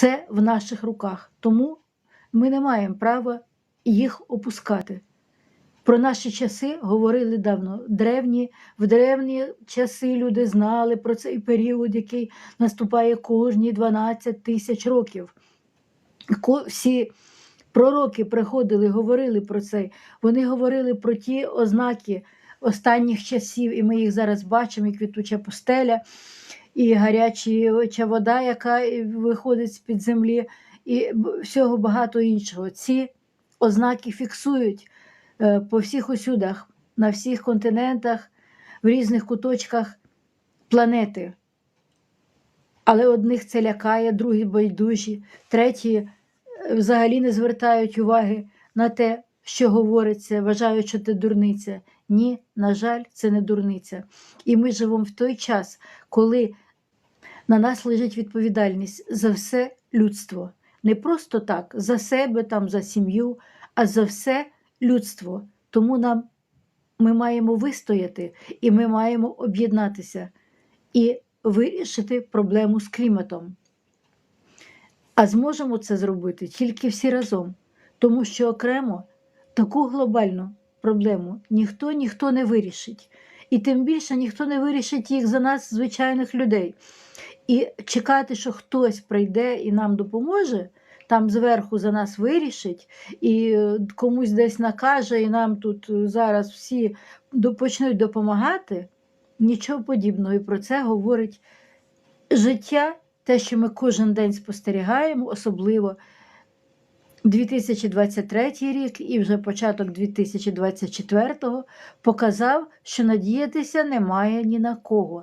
Все в наших руках, тому ми не маємо права їх опускати. Про наші часи говорили давно. Древні, в древні часи люди знали про цей період, який наступає кожні 12 тисяч років. Всі пророки приходили, говорили про це. Вони говорили про ті ознаки останніх часів, і ми їх зараз бачимо, і квітуча пустеля, і гаряча вода, яка виходить з-під землі, і всього багато іншого. Ці ознаки фіксують е, по всіх усюдах, на всіх континентах, в різних куточках планети. Але одних це лякає, другі байдужі, треті е, взагалі не звертають уваги на те, що говориться, вважають, що це дурниця. Ні, на жаль, це не дурниця. І ми живемо в той час, коли на нас лежить відповідальність за все людство. Не просто так, за себе, там, за сім'ю, а за все людство. Тому нам ми маємо вистояти і ми маємо об'єднатися і вирішити проблему з кліматом. А зможемо це зробити тільки всі разом, тому що окремо таку глобальну проблему ніхто ніхто не вирішить. І тим більше ніхто не вирішить їх за нас, звичайних людей. І чекати, що хтось прийде і нам допоможе, там зверху за нас вирішить, і е, комусь десь накаже, і нам тут е, зараз всі почнуть допомагати. Нічого подібного. І про це говорить життя, те, що ми кожен день спостерігаємо, особливо 2023 рік і вже початок 2024 показав, що надіятися немає ні на кого.